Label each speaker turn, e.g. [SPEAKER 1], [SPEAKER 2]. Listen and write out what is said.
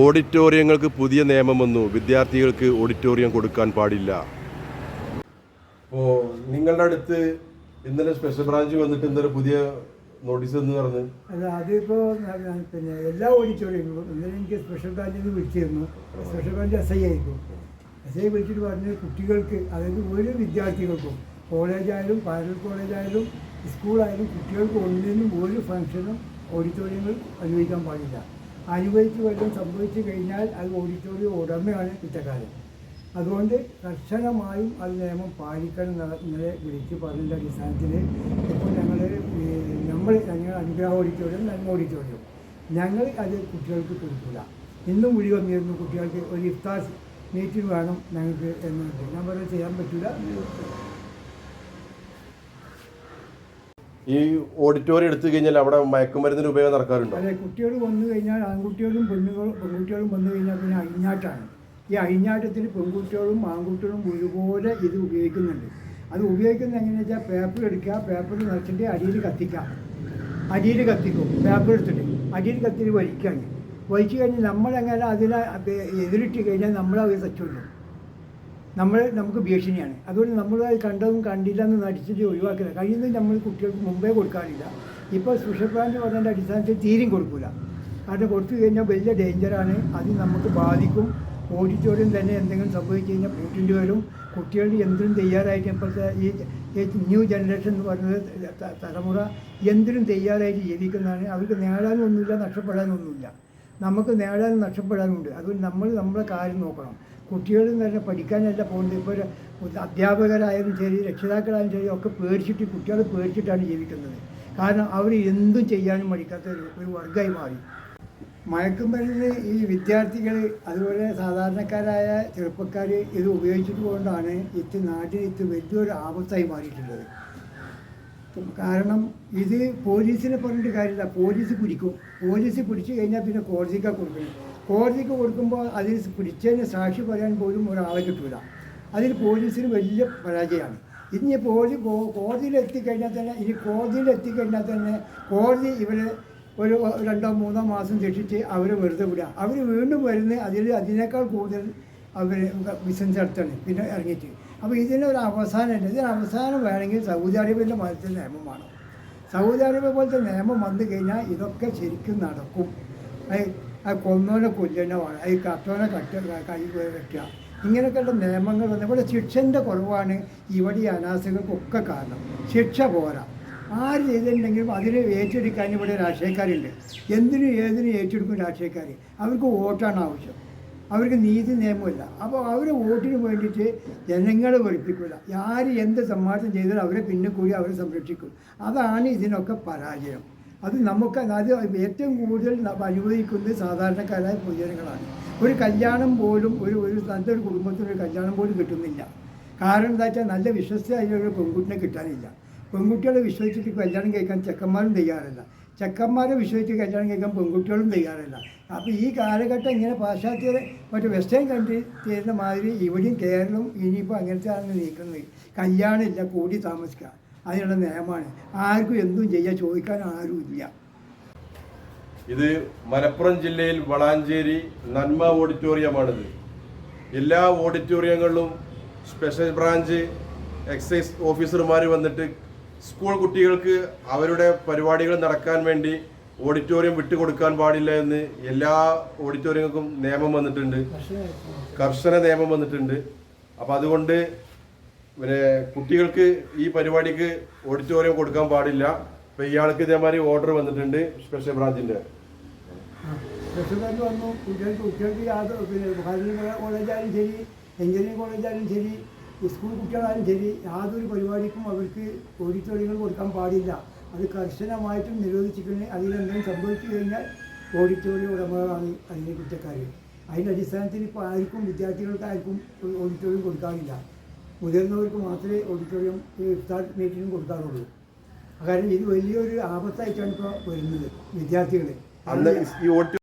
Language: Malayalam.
[SPEAKER 1] ഓഡിറ്റോറിയങ്ങൾക്ക് പുതിയ നിയമം വന്നു. വിദ്യാർത്ഥികൾക്ക് ഓഡിറ്റോറിയം കൊടുക്കാൻ പാടില്ല. ഓ നിങ്ങളുടെ അടുത്ത് ഇന്നലെ സ്പെഷ്യൽ ബ്രാഞ്ച് വന്നിട്ട് ഇന്നലെ പുതിയ നോട്ടീസ് എന്ന് പറഞ്ഞു.
[SPEAKER 2] അല്ല അതിപ്പോ പിന്നെ എല്ലാ ഓഡിറ്റോറിയങ്ങളും ഇന്നലെ എനിക്ക് സ്പെഷ്യൽ ബ്രാഞ്ചിൽ നിന്ന് വിളിച്ചിരുന്നു. സ്പെഷ്യൽ ബ്രാഞ്ച് എസ് ഐ ആയിരിക്കും എസ് ഐ വിളിച്ചിട്ട് പറഞ്ഞ കുട്ടികൾക്ക് അതായത് ഒരു വിദ്യാർത്ഥികൾക്കും കോളേജായാലും പാരൽ കോളേജായാലും സ്കൂളായാലും കുട്ടികൾക്ക് ഒന്നിനും ഒരു ഫംഗ്ഷനും ഓഡിറ്റോറിയങ്ങൾ അനുവദിക്കാൻ പാടില്ല. അനുവദിച്ച് വല്ലതും സംഭവിച്ചു കഴിഞ്ഞാൽ അത് ഓഡിറ്റോറിയം ഉടമയാണ് കുറ്റക്കാരൻ. അതുകൊണ്ട് കർശനമായും അത് നിയമം പാലിക്കണം നിങ്ങളെ വിളിച്ച് പറഞ്ഞതിന്റെ അടിസ്ഥാനത്തിൽ ഇപ്പോൾ ഞങ്ങൾ നമ്മൾ ഞങ്ങൾ അനുഗ്രഹ ഓഡിറ്റോറിയം നന്മ ഓഡിറ്റോറിയം ഞങ്ങൾ അത് കുട്ടികൾക്ക് കൊടുക്കില്ല ഇന്നും വിളി വന്നിരുന്നു കുട്ടികൾക്ക് ഒരു ഇഫ്താർ മീറ്റിംഗ് വേണം ഞങ്ങൾക്ക് എന്നുണ്ട് ഞാൻ പറഞ്ഞത് ചെയ്യാൻ പറ്റില്ല
[SPEAKER 1] ഈ ഓഡിറ്റോറിയം എടുത്തു കഴിഞ്ഞാൽ അവിടെ മയക്കുമരുന്നിന് ഉപയോഗം നടക്കാറുണ്ടോ?
[SPEAKER 2] അതെ കുട്ടികൾ വന്നു കഴിഞ്ഞാൽ ആൺകുട്ടികളും പെണ്ണുങ്ങളും പെൺകുട്ടികളും വന്നു കഴിഞ്ഞാൽ പിന്നെ അഴിഞ്ഞാട്ടാണ്. ഈ അഴിഞ്ഞാട്ടത്തിൽ പെൺകുട്ടികളും ആൺകുട്ടികളും ഒരുപോലെ ഇത് ഉപയോഗിക്കുന്നുണ്ട്. അത് ഉപയോഗിക്കുന്നത് എങ്ങനെയാണെന്ന് വെച്ചാൽ പേപ്പർ എടുക്കുക പേപ്പർ നിറച്ചിട്ട് അടിയിൽ കത്തിക്കാം അടിയിൽ കത്തിക്കും പേപ്പർ എടുത്തിട്ട്. അടിയിൽ കത്തിയിൽ വലിക്കാണ് വലിച്ചു കഴിഞ്ഞാൽ നമ്മളെങ്ങനെ അതിനെ എതിരിട്ട് കഴിഞ്ഞാൽ നമ്മളത് തച്ചുള്ളൂ നമ്മൾ നമുക്ക് ഭീഷണിയാണ്. അതുകൊണ്ട് നമ്മൾ അത് കണ്ടതും കണ്ടില്ല എന്ന് നടിച്ചിട്ട് ഒഴിവാക്കില്ല. കഴിയുന്നത് നമ്മൾ കുട്ടികൾക്ക് മുമ്പേ കൊടുക്കാറില്ല. ഇപ്പോൾ സ്പെഷ്യൽ പ്ലാന്റ് പറഞ്ഞതിന്റെ അടിസ്ഥാനത്തിൽ തീരും കൊടുക്കില്ല കാരണം കൊടുത്തു കഴിഞ്ഞാൽ വലിയ ഡേഞ്ചറാണ് അത് നമുക്ക് ബാധിക്കും. ഓഡിറ്റോറിയം തന്നെ എന്തെങ്കിലും സംഭവിച്ചു കഴിഞ്ഞാൽ പൂട്ടിന്റെ വരും. കുട്ടികളുടെ എന്തിനും തയ്യാറായിട്ട് ഇപ്പോഴത്തെ ഈ ന്യൂ ജനറേഷൻ എന്ന് പറയുന്നത് തലമുറ എന്തിനും തയ്യാറായിട്ട് ജീവിക്കുന്നതാണ്. അവർക്ക് നേടാനൊന്നുമില്ല നഷ്ടപ്പെടാനൊന്നുമില്ല നമുക്ക് നേടാനും നഷ്ടപ്പെടാനുണ്ട്. അതുകൊണ്ട് നമ്മൾ നമ്മളെ കാര്യം നോക്കണം. കുട്ടികൾ തന്നെ പഠിക്കാനല്ല പോകുന്നത്. ഇപ്പോൾ അധ്യാപകരായാലും ശരി രക്ഷിതാക്കളായാലും ശരി ഒക്കെ പേടിച്ചിട്ട് കുട്ടികൾ പേടിച്ചിട്ടാണ് ജീവിക്കുന്നത്. കാരണം അവർ എന്തും ചെയ്യാനും മടിക്കാത്ത ഒരു വർഗമായി മാറി. മയക്കുമരുന്ന് ഈ വിദ്യാർത്ഥികൾ അതുപോലെ സാധാരണക്കാരായ ചെറുപ്പക്കാർ ഇത് ഉപയോഗിച്ചിട്ട് കൊണ്ടാണ് ഇത് നാട്ടിൽ ഇത് വലിയൊരു ആപത്തായി മാറിയിട്ടുള്ളത്. കാരണം ഇത് പോലീസിനെ പറഞ്ഞിട്ട് കാര്യമില്ല. പോലീസ് പിടിക്കും. പോലീസ് പിടിച്ചു കഴിഞ്ഞാൽ പിന്നെ കോടതിക്കാണ് കൊടുക്കുന്നത്. കോടതിക്ക് കൊടുക്കുമ്പോൾ അതിൽ പിടിച്ചതിന് സാക്ഷി പറയാൻ പോലും ഒരാളെ കിട്ടില്ല അതിൽ പോലീസിന് വലിയ പരാജയമാണ്. ഇനി പോലീസ് കോടതിയിൽ എത്തിക്കഴിഞ്ഞാൽ തന്നെ ഇനി കോടതിയിൽ എത്തിക്കഴിഞ്ഞാൽ തന്നെ കോടതി ഇവരെ ഒരു രണ്ടോ മൂന്നോ മാസം ശിക്ഷിച്ച് അവരെ വെറുതെ വിടുക. അവർ വീണ്ടും വരുന്ന അതിൽ അതിനേക്കാൾ കൂടുതൽ അവർ ബിസിനസ് നടത്തണം പിന്നെ ഇറങ്ങിയിട്ട്. അപ്പോൾ ഇതിനൊരു അവസാനമുണ്ട്. ഇതിന് അവസാനം വേണമെങ്കിൽ സൗദി അറേബ്യയിലെ മതത്തിൽ നിയമമാണ് സൗദി അറേബ്യ പോലത്തെ നിയമം വന്നു കഴിഞ്ഞാൽ ഇതൊക്കെ ശരിക്കും നടക്കും. അത് കൊന്നവനെ കൊല്ലണമാണ് അത് കത്തോനെ കട്ട കൈ വെക്കുക ഇങ്ങനെയൊക്കെയുള്ള നിയമങ്ങൾ ഇവിടെ ശിക്ഷന്റെ കുറവാണ് ഇവിടെ ഈ അനാസ്ഥകൾക്കൊക്കെ കാരണം. ശിക്ഷ പോരാ. ആര് ചെയ്തിട്ടുണ്ടെങ്കിലും അതിനെ ഏറ്റെടുക്കാൻ ഇവിടെ രാഷ്ട്രീയക്കാരുണ്ട്. എന്തിനും ഏതിനും ഏറ്റെടുക്കും രാഷ്ട്രീയക്കാർ അവർക്ക് വോട്ടാണ് ആവശ്യം. അവർക്ക് നീതി നിയമമില്ല. അപ്പോൾ അവർ വോട്ടിന് വേണ്ടിയിട്ട് ജനങ്ങളെ വെളുപ്പിക്കില്ല ആര് എന്ത് സമ്മാനം ചെയ്താലും അവരെ പിന്നെ കൂടി അവരെ സംരക്ഷിക്കും. അതാണ് ഇതിനൊക്കെ പരാജയം. അത് നമുക്ക് അത് ഏറ്റവും കൂടുതൽ അനുവദിക്കുന്നത് സാധാരണക്കാരായ പൊതുജനങ്ങളാണ്. ഒരു കല്യാണം പോലും ഒരു ഒരു നല്ലൊരു കുടുംബത്തിന് ഒരു കല്യാണം പോലും കിട്ടുന്നില്ല. കാരണം എന്താ വെച്ചാൽ നല്ല വിശ്വസ്തയായ ഒരു പെൺകുട്ടിനെ കിട്ടാനില്ല. പെൺകുട്ടികളെ വിശ്വസിച്ചിട്ട് കല്യാണം കഴിക്കാൻ ചെക്കന്മാരും തയ്യാറല്ല. ചെക്കന്മാരെ വിശ്വസിച്ച് കല്യാണം കഴിക്കാൻ പെൺകുട്ടികളും തയ്യാറല്ല. അപ്പോൾ ഈ കാലഘട്ടം ഇങ്ങനെ പാശ്ചാത്യ മറ്റു വെസ്റ്റേൺ കൺട്രി ചെയ്യുന്ന മാതിരി ഇവിടെയും കേരളവും ഇനിയിപ്പോൾ അങ്ങനത്തെ ആണ് നീക്കുന്നത്. കല്യാണമില്ല കൂടി താമസിക്കുക അതിനുള്ള നയമാണ് ആർക്കും എന്തും ചെയ്യാൻ ചോദിക്കാൻ ആരും ഇല്ല
[SPEAKER 1] ഇത് മലപ്പുറം ജില്ലയിൽ വളാഞ്ചേരി നന്മ ഓഡിറ്റോറിയമാണിത്. എല്ലാ ഓഡിറ്റോറിയങ്ങളിലും സ്പെഷ്യൽ ബ്രാഞ്ച് എക്സൈസ് ഓഫീസർമാർ വന്നിട്ട് സ്കൂൾ കുട്ടികൾക്ക് അവരുടെ പരിപാടികൾ നടക്കാൻ വേണ്ടി ഓഡിറ്റോറിയം വിട്ടുകൊടുക്കാൻ പാടില്ല എന്ന് എല്ലാ ഓഡിറ്റോറിയങ്ങൾക്കും നിയമം വന്നിട്ടുണ്ട്. കർശന നിയമം വന്നിട്ടുണ്ട്. അപ്പം അതുകൊണ്ട് പിന്നെ കുട്ടികൾക്ക് ഈ പരിപാടിക്ക് ഓഡിറ്റോറിയം കൊടുക്കാൻ പാടില്ല. ഇപ്പൊ ഇയാൾക്ക് ഇതേമാതിരി ഓർഡർ വന്നിട്ടുണ്ട് സ്പെഷ്യൽ ബ്രാഞ്ചിന്റെ
[SPEAKER 2] ബസ്സുകാർ വന്നു. കുട്ടികൾക്ക് കുട്ടികൾക്ക് എഞ്ചിനീയറിംഗ് കോളേജായാലും ശരി സ്കൂൾ കുട്ടികളായാലും ശരി യാതൊരു പരിപാടിക്കും അവർക്ക് ഓഡിറ്റോറിയങ്ങൾ കൊടുക്കാൻ പാടില്ല. അത് കർശനമായിട്ടും നിരോധിച്ചിട്ടുണ്ട്. അതിലെന്തെങ്കിലും സംഭവിച്ചു കഴിഞ്ഞാൽ ഓഡിറ്റോറിയം ഉടമകളാണ് അതിനെ കുറ്റക്കാർ അതിന്റെ അടിസ്ഥാനത്തിൽ ഇപ്പോൾ ആർക്കും വിദ്യാർത്ഥികൾക്ക് ആർക്കും ഓഡിറ്റോറിയം കൊടുക്കാറില്ല. മുതിർന്നവർക്ക് മാത്രമേ ഓഡിറ്റോറിയം ഈ ഇഫ്താർ മീറ്റിംഗ് കൊടുക്കാറുള്ളൂ. കാരണം ഇത് വലിയൊരു ആപത്തായിട്ടാണ് ഇപ്പോൾ വരുന്നത്
[SPEAKER 1] വിദ്യാർത്ഥികളെ.